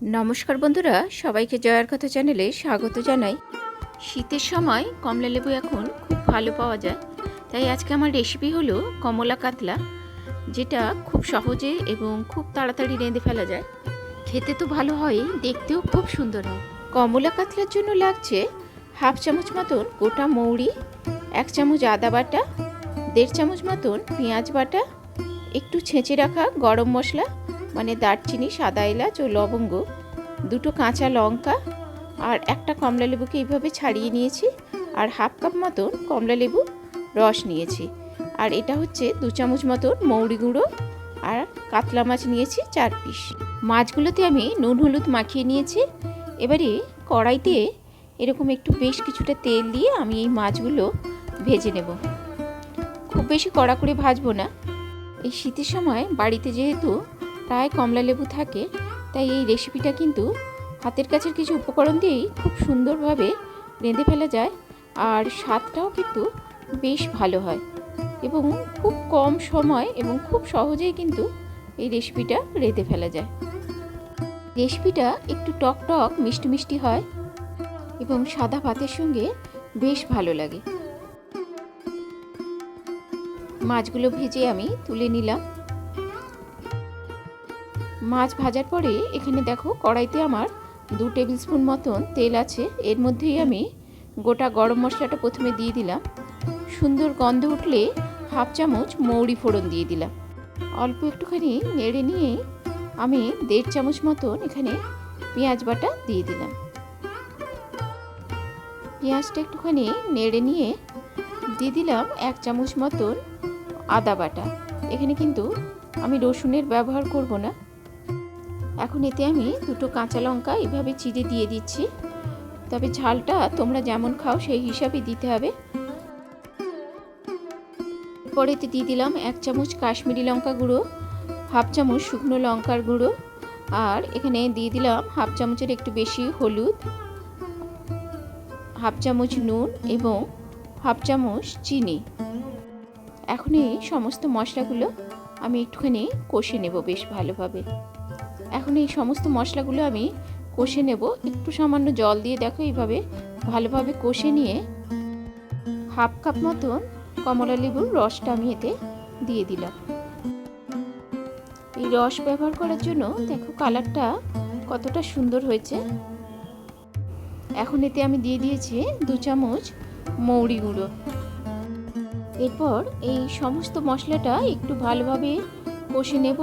নমস্কার বন্ধুরা, সবাইকে জয়ার কথা চ্যানেলে স্বাগত জানাই। শীতের সময় কমলা লেবু এখন খুব ভালো পাওয়া যায়। তাই আজকে আমার রেসিপি হলো কমলা কাতলা, যেটা খুব সহজে এবং খুব তাড়াতাড়ি রেঁধে ফেলা যায়। খেতে তো ভালো হয়, দেখতেও খুব সুন্দর হয়। কমলা কাতলার জন্য লাগছে হাফ চামচ মতন গোটা মৌরি, এক চামচ আদা বাটা, দেড় চামচ মতন পেঁয়াজ বাটা, একটু ছেঁচে রাখা গরম মশলা মানে দারচিনি, সাদা এলাচ ও লবঙ্গ, দুটো কাঁচা লঙ্কা আর একটা কমলা লেবুকে এইভাবে ছাড়িয়ে নিয়েছি আর হাফ কাপ মতন কমলা লেবু রস নিয়েছি। আর এটা হচ্ছে দু চামচ মতন মৌরি গুঁড়ো আর কাতলা মাছ নিয়েছি চার পিস। মাছগুলোতে আমি নুন, হলুদ মাখিয়ে নিয়েছি। এবারে কড়াইতে এরকম একটু বেশ কিছুটা তেল দিয়ে আমি এই মাছগুলো ভেজে নেব। খুব বেশি কড়া করে ভাজবো না। এই শীতের সময় বাড়িতে যেহেতু প্রায় কমলা লেবু থাকে, তাই এই রেসিপিটা কিন্তু হাতের কাছের কিছু উপকরণ দিয়েই খুব সুন্দরভাবে রেঁধে ফেলা যায় আর স্বাদটাও কিন্তু বেশ ভালো হয় এবং খুব কম সময় এবং খুব সহজেই কিন্তু এই রেসিপিটা রেঁধে ফেলা যায়। রেসিপিটা একটু টক টক মিষ্টি মিষ্টি হয় এবং সাদা ভাতের সঙ্গে বেশ ভালো লাগে। মাছগুলো ভেজে আমি তুলে নিলাম। মাছ ভাজার পরে এখানে দেখো কড়াইতে আমার দু টেবিল স্পুন মতন তেল আছে। এর মধ্যেই আমি গোটা গরম মশলাটা প্রথমে দিয়ে দিলাম। সুন্দর গন্ধ উঠলে হাফ চামচ মৌরি ফোড়ন দিয়ে দিলাম। অল্প একটুখানি নেড়ে নিয়ে আমি দেড় চামচ মতন এখানে পেঁয়াজ বাটা দিয়ে দিলাম। পেঁয়াজটা একটুখানি নেড়ে নিয়ে দিয়ে দিলাম এক চামচ মতন আদা বাটা। এখানে কিন্তু আমি রসুনের ব্যবহার করব না। এখন এতে আমি দুটো কাঁচা লঙ্কা এভাবে চিড়ে দিয়ে দিচ্ছি। তবে ঝালটা তোমরা যেমন খাও সেই হিসাবে দিতে হবে। পরে এতে দিয়ে দিলাম এক চামচ কাশ্মীরি লঙ্কা গুঁড়ো, হাফ চামচ শুকনো লঙ্কার গুঁড়ো, আর এখানে দিয়ে দিলাম হাফ চামচের একটু বেশি হলুদ, হাফ চামচ নুন এবং হাফ চামচ চিনি। এখন এই সমস্ত মশলাগুলো আমি একটুখানি কষে নেব বেশ ভালোভাবে। এখন এই সমস্ত মশলাগুলো আমি কষে নেব। একটু সামান্য জল দিয়ে দেখো এইভাবে ভালোভাবে কষে নিয়ে হাফ কাপ মতন কমলা লেবুর রসটা আমি এতে দিয়ে দিলাম। এই রস ব্যবহার করার জন্য দেখো কালারটা কতটা সুন্দর হয়েছে। এখন এতে আমি দিয়ে দিয়েছি দু চামচ মৌরি গুঁড়ো। এরপর এই সমস্ত মশলাটা একটু ভালোভাবে কষে নেব।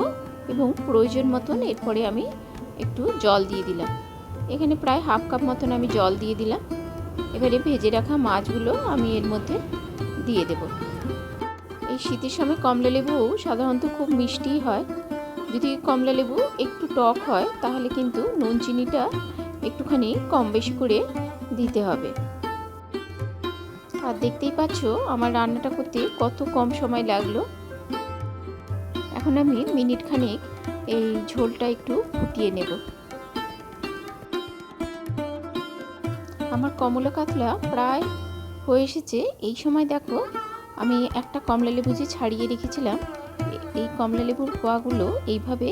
এবং প্রয়োজন মতন এরপরে আমি একটু জল দিয়ে দিলাম। এখানে প্রায় হাফ কাপ মতন আমি জল দিয়ে দিলাম। এবারে ভেজে রাখা মাছগুলো আমি এর মধ্যে দিয়ে দেব। এই শীতের সময় কমলা লেবু সাধারণত খুব মিষ্টি হয়। যদি কমলা লেবু একটু টক হয়, তাহলে কিন্তু নুন চিনিটা একটুখানি কম বেশি করে দিতে হবে। আর দেখতেই পাচ্ছ, আমার রান্নাটা করতে কত কম সময় লাগল। এখন আমি মিনিট খানেক এই ঝোলটা একটু ফুটিয়ে নেব। আমার কমলা কাতলা প্রায় হয়ে এসেছে। এই সময় দেখো, আমি একটা কমলা লেবু যে ছাড়িয়ে রেখেছিলাম, এই কমলা লেবুর কোয়াগুলো এইভাবে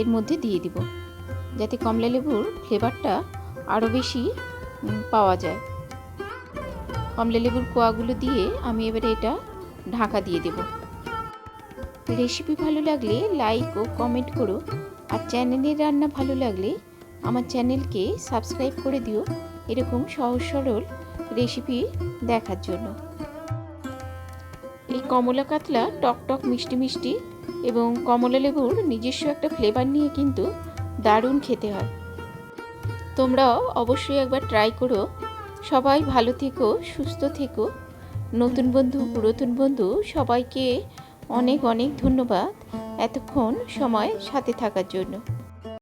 এর মধ্যে দিয়ে দিব, যাতে কমলা লেবুর ফ্লেভারটা আরও বেশি পাওয়া যায়। কমলা লেবুর কোয়াগুলো দিয়ে আমি এবারে এটা ঢাকা দিয়ে দেব। রেসিপি ভালো লাগলে লাইক ও কমেন্ট করো। আর চ্যানেলের রান্না ভালো লাগলে আমার চ্যানেলকে সাবস্ক্রাইব করে দিও এরকম সহজ সরল রেসিপি দেখার জন্য। এই কমলা কাতলা টক টক মিষ্টি মিষ্টি এবং কমলা লেবুর নিজস্ব একটা ফ্লেভার নিয়ে কিন্তু দারুণ খেতে হয়। তোমরাও অবশ্যই একবার ট্রাই করো। সবাই ভালো থেকো, সুস্থ থেকো। নতুন বন্ধু, পুরাতন বন্ধু সবাইকে অনেক অনেক ধন্যবাদ। এতক্ষণ সময় সাথে থাকার জন্য।